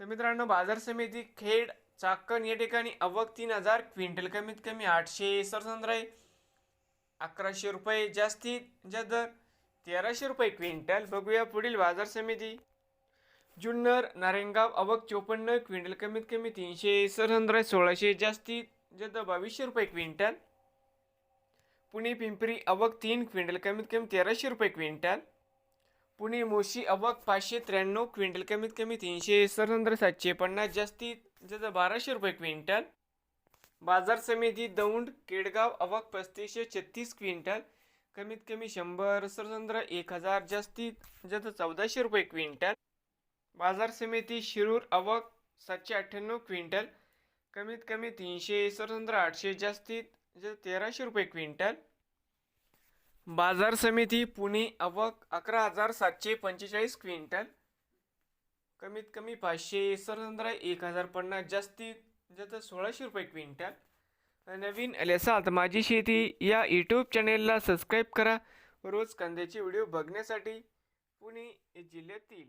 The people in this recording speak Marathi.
तर मित्रांनो बाजार समिती खेड चाकण या ठिकाणी अवक तीन हजार क्विंटल कमीत कमी आठशे सरसंद्राई अकराशे रुपये जास्तीत जास्त दर तेराशे रुपये क्विंटल. बघूया पुढील बाजार समिती. जुन्नर नारायणगाव अवक चोपन्न क्विंटल कमीत कमी तीनशे सरसंद्राई सोळाशे जास्तीत जास्त बावीसशे रुपये क्विंटल. पुणे पिंपरी अवक तीन क्विंटल कमीत कमी तेराशे रुपये क्विंटल. पुणे मोशी अवक पाचशे त्र्याण्णव क्विंटल कमीत कमी तीनशे सरसंद्र सातशे पन्नास जास्तीत जास्त बाराशे रुपये क्विंटल. बाजार समिती दौंड केडगाव अवक पस्तीसशे छत्तीस क्विंटल. कमीत कमी शंभर सरसंद्र एक हजार जास्तीत जास्त चौदाशे रुपये क्विंटल. बाजार समिती शिरूर अवक सातशे अठ्ठ्याण्णव क्विंटल. कमीत कमी तीनशे सरसंद्र आठशे जास्तीत जास्त तेराशे रुपये क्विंटल. बाजार समिती पुणे अवक अकरा हजार सातशे पंचेचाळीस क्विंटल. कमीत कमी पाचशे सरसंद्रा एक हजार पन्नास जास्तीत जास्त सोळाशे रुपये क्विंटल. नवीन आले असाल तर माझी शेती या यूट्यूब चॅनेलला सबस्क्राईब करा. रोज कांद्याचे व्हिडिओ बघण्यासाठी पुणे जिल्ह्यातील